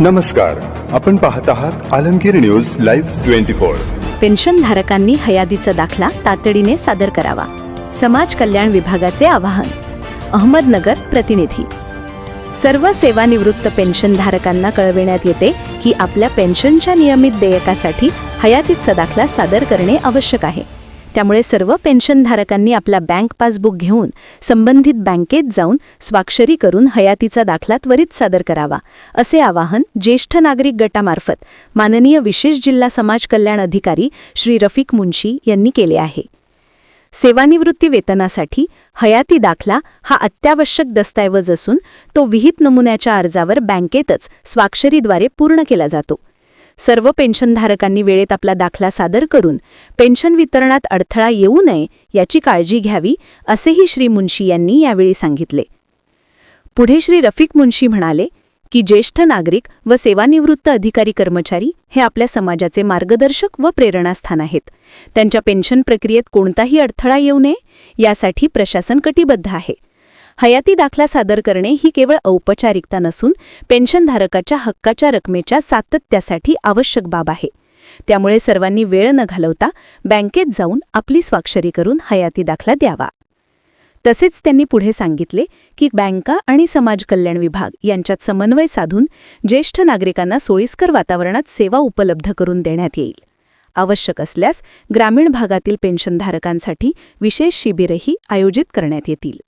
नमस्कार आपण पाहत आहात Alamgir news live twenty four. पेन्शनधारकांनी हयातीचा दाखला तातडीने सादर करावा. समाज कल्याण विभागाचे आवाहन. अहमदनगर प्रतिनिधी. सर्व सेवानिवृत्त पेन्शनधारकांना कळविण्यात येते की आपल्या पेन्शनच्या नियमित देयकासाठी हयातीचा दाखला सादर करणे आवश्यक आहे. त्यामुळे सर्व पेन्शनधारकांनी आपला बँक पासबुक घेऊन संबंधित बँकेत जाऊन स्वाक्षरी करून हयातीचा दाखला त्वरित सादर करावा असे आवाहन ज्येष्ठ नागरिक गटामार्फत माननीय विशेष जिल्हा समाज कल्याण अधिकारी श्री रफिक मुन्शी यांनी केले आहे. सेवानिवृत्ती वेतनासाठी हयाती दाखला हा अत्यावश्यक दस्तऐवज असून तो विहित नमुन्याच्या अर्जावर बँकेतच स्वाक्षरीद्वारे पूर्ण केला जातो. सर्व पेन्शनधारकांनी वेळेत आपला दाखला सादर करून पेन्शन वितरणात अडथळा येऊ नये याची काळजी घ्यावी असेही श्री मुन्शी यांनी यावेळी सांगितले. पुढे श्री रफिक मुन्शी म्हणाले की ज्येष्ठ नागरिक व सेवानिवृत्त अधिकारी कर्मचारी हे आपल्या समाजाचे मार्गदर्शक व प्रेरणास्थान आहेत. त्यांच्या पेन्शन प्रक्रियेत कोणताही अडथळा येऊ नये यासाठी प्रशासन कटिबद्ध आहे. हयाती दाखला सादर करणे ही केवळ औपचारिकता नसून पेन्शनधारकाच्या हक्काच्या रकमेच्या सातत्यासाठी आवश्यक बाब आहे. त्यामुळे सर्वांनी वेळ न घालवता बँकेत जाऊन आपली स्वाक्षरी करून हयाती दाखला द्यावा. तसेच त्यांनी पुढे सांगितले की बँका आणि समाज कल्याण विभाग यांच्यात समन्वय साधून ज्येष्ठ नागरिकांना सोयीस्कर वातावरणात सेवा उपलब्ध करून देण्यात येईल. आवश्यक असल्यास ग्रामीण भागातील पेन्शनधारकांसाठी विशेष शिबिरही आयोजित करण्यात येतील.